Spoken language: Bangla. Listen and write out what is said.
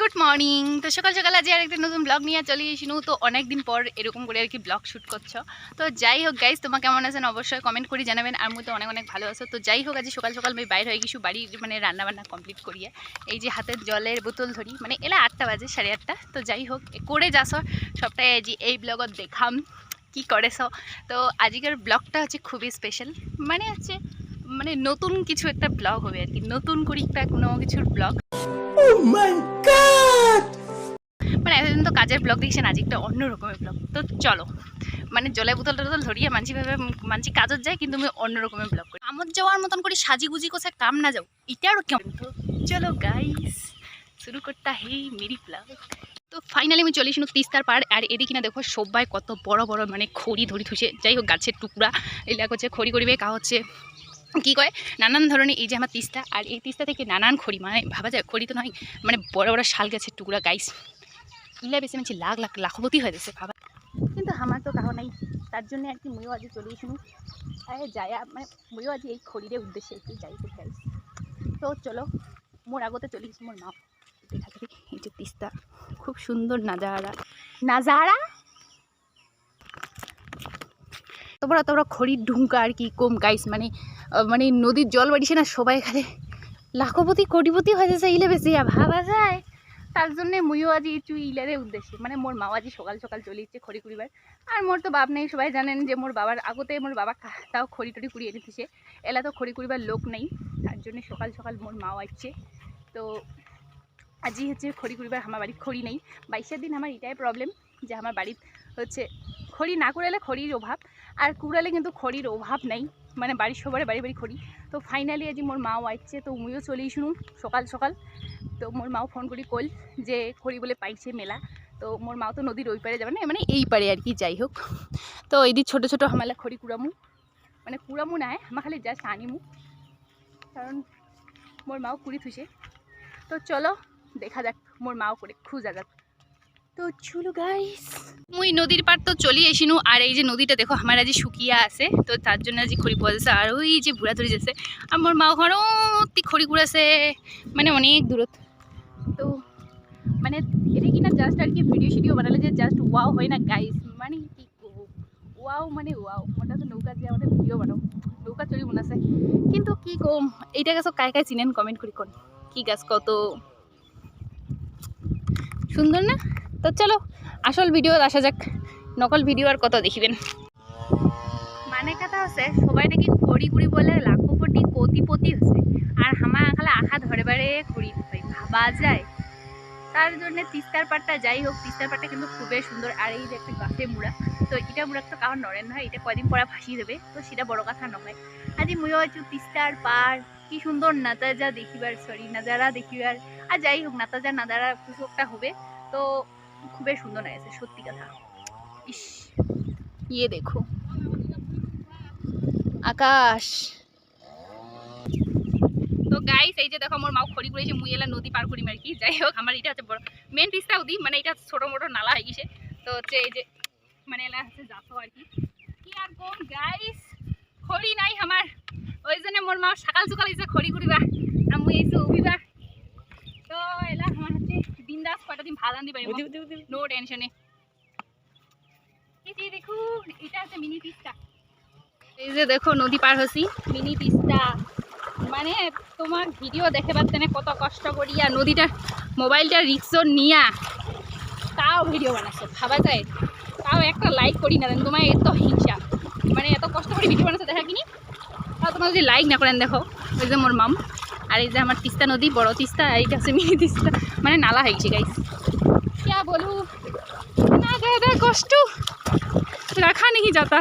Good morning. তো সকাল সকাল আজ আর একটা নতুন ব্লগ নিয়ে চলে এসিনু তো অনেক দিন পর এরকম করে আর কি ব্লগ শ্যুট করছ। তো যাই হোক গাইজ তোমার কেমন আছেন অবশ্যই কমেন্ট করে জানাবেন। আর তো অনেক অনেক ভালো আছো। তো যাই হোক আজ সকাল সকাল আমি বাইরে হয়ে গেছি বাড়ি মানে রান্না বান্না কমপ্লিট করিয়ে। এই যে হাতের জলের বোতল ধরি মানে এলা আটটা বাজে, সাড়ে আটটা। তো যাই হোক করে যাস। সবটাই আজি এই ব্লগত দেখাম কি করেছ। তো আজকের ব্লগটা হচ্ছে খুবই স্পেশাল মানে হচ্ছে মানে নতুন কিছু একটা ব্লগ হবে আর কি নতুন করে একটা কোনো কিছুর ব্লগ মানে এতদিন তো কাজের ব্লগ দেখছেন, আজ একটা অন্য রকমের ব্লগ তো চলো মানে জলের বোতল টোতল ধরিয়ে মানছি ভাবে মানছি কাজত যায়, কিন্তু আমি অন্য রকমের ব্লগ করি। আমত যাওয়ার মতন করে সাজি গুজি কোথায় কাম না যাও। এটা আরও কেমন? তো চলো গাইস শুরু করতে হে মেরি ব্লগ তো ফাইনালি আমি চলে এসেছি তিস্তার পার আর এদিকে না দেখো সবাই কত বড় বড় মানে খড়ি ধরি থুসে যাই হোক, গাছের টুকরা এলাকা হচ্ছে খড়ি করিবে কা হচ্ছে। কী কয় নানান ধরনের এই যে আমার তিস্তা, আর এই তিস্তা থেকে নানান খড়ি মানে ভাবা যায় খড়ি তো নয় মানে বড় বড় শাল গাছের টুকরা গাইস ইলা বেশি মানছি লাখ লাখ লাখপতি হয়ে গেছে, ভাবা কিন্তু আমার তো কাহো নাই, তার জন্য আর কি মুইও আজ চলে এসেছি আরে যায় মানে মুইও আজ এই খড়িরে উদ্দেশ্যে একটু যাই গাইস তো চলো, মোর আগতে চলে গেছি মোর মা। এই যে তিস্তা, খুব সুন্দর নাজারা। নাজারা? তোমরা তোমরা খড়ির ঢুঙ্কা আর কি কম গাইস মানে মানে নদীর জল বাড়িছে না, সবাই খালে লাখপতি, কোটিপতি হয়ে যাচ্ছে, ইলে বেশি ভাবা যায়। তার জন্য মুইও আজি একটু ইলারে উদ্দেশ্যে মানে মোর মা আজি সকাল সকাল চলে ইচ্ছে খড়ি কুড়িবার আর মোর তো বাপ নেই, সবাই জানেন যে মোর বাবার আগতে মোর বাবা তাও খড়ি টড়ি কুড়িয়ে নিতেছে এলা তো খড়ি কুড়িবার লোক নেই, তার জন্য সকাল সকাল মোর মাও আসছে। তো আজি হচ্ছে খড়ি কুড়িবার আমার বাড়ির খড়ি নেই। বাইশের দিন আমার এটাই প্রবলেম যে আমার বাড়ির হচ্ছে খড়ি না কুড়ালে খড়ির অভাব, আর কুড়ালে কিন্তু খড়ির অভাব নেই। মানে বাড়ির সবারে বাড়ি বাড়ি খড়ি তো ফাইনালি আজি মোর মাও আসছে তো মুইও চলেই শুনু সকাল সকাল। তো মোর মাও ফোন করি কল যে খড়ি বলে পাইছে মেলা। তো মোর মাও তো নদীর ওই পারে যাবে না মানে এই পারে আর কি, যাই হোক। তো এই দিন ছোটো ছোটো হামালা খড়ি কুড়ামু। মানে কুড়ামু নাই আমার খালি জাস্ট আনিমু। কারণ মোর মাও কুড়ি থুইছে। তো চলো, দেখা যাক মোর মাও করে খুঁজা যাক। তো চলো গাইস মুই নদীর পার তো চলি এসিনু আর এই যে নদীটা দেখো আমার আজি শুকিয়া আছে, তো তার জন্য আজি খড়ি পোয়া যাচ্ছে আর ওই যে বুড়া ধরে যাচ্ছে আর মোর মাও ঘর অতি খড়ি কুড়াছে মানে অনেক দূরত তো মানে এটা কিনা জাস্ট আর কি ভিডিও শিডিও বানালে যে জাস্ট ওয়াও হয় না গাইস মানে কি ওয়াও মানে ওয়াও মনে হচ্ছে নৌকা যে আমাদের ভিডিও বানাও, নৌকা চড়ি মনে আছে। কিন্তু কি কম এইটা গাছ কায় কায় চিনেন কমেন্ট করি কোন, কি গাছ কত সুন্দর না? তো চলো আসল ভিডিও আসা যাক। নকল ভিডিও আর কত দেখিবেন। মানে কথা আছে সবাই নাকি খড়ি কুড়ি বলে লাখপতি কোটিপতি হচ্ছে। আর হামা খালে আশা ধরে বারে হয় ভাবা যায়। তার জন্য তিস্তার পাটটা যাই হোক, তিস্তার পাটটা কিন্তু খুবই সুন্দর। আর এই যে একটা গাছে মুড়া, তো এটা মুড়া তো কারণ নড়েন হয় এটা কয়দিন পরে ভাসিয়ে দেবে, তো সেটা বড় কথা নয়। আজি মুইও হচ্ছে তিস্তার পার কি সুন্দর নাতাজা দেখিবার সরি নাজারা দেখিবার। আর যাই হোক, নাতাজা নাজারা কিছু একটা হবে। তো খুবই সুন্দর লাগছে, সত্যি কথা। ইস ইয়ে দেখো। আকাশ। তো গাইস এই যে দেখো আমার মাও খড়ি করেছে মুই এলা নদী পার করি আর কি। যাই হোক, আমার এটা হচ্ছে বড় মেন তিস্তা নদী মানে এটা ছোট মোটো নালা হয়ে গেছে। তো হচ্ছে এই যে মানে এলা হচ্ছে যাতো আর কি। কি আর কম গাইস খড়ি নাই আমার। ওই জন্য মোর মা সকাল সকাল এসে খড়ি করিবা আর মুই এসে উবিবা তো এলা আমার হচ্ছে বিন্দাস কয়টা দিন ভাত আনতে পারিব নো টেনশনে এই দেখো এটা হচ্ছে মিনি তিস্তা এই যে দেখো নদী পার হছি মিনি তিস্তা মানে তোমার ভিডিও দেখে পাচ্ছে না কত কষ্ট করিয়া নদীটা মোবাইলটা রিক্সর নিয়া। তাও ভিডিও বানাচ্ছে ভাবা যায়। তাও একটা লাইক করি না দেন তোমার এত হিংসা। মানে এত কষ্ট করে ভিডিও বানাচ্ছে দেখা কিনি তাও তোমার যদি লাইক না করেন দেখো ওই যে মোর মাম। আর এই যে আমার তিস্তা নদী বড় তিস্তা আর এইটা হচ্ছে মিনি তিস্তা মানে নালা হয়ে গেছে গাইস क्या बोलूँ ना ज्यादा कष्ट रखा नहीं जाता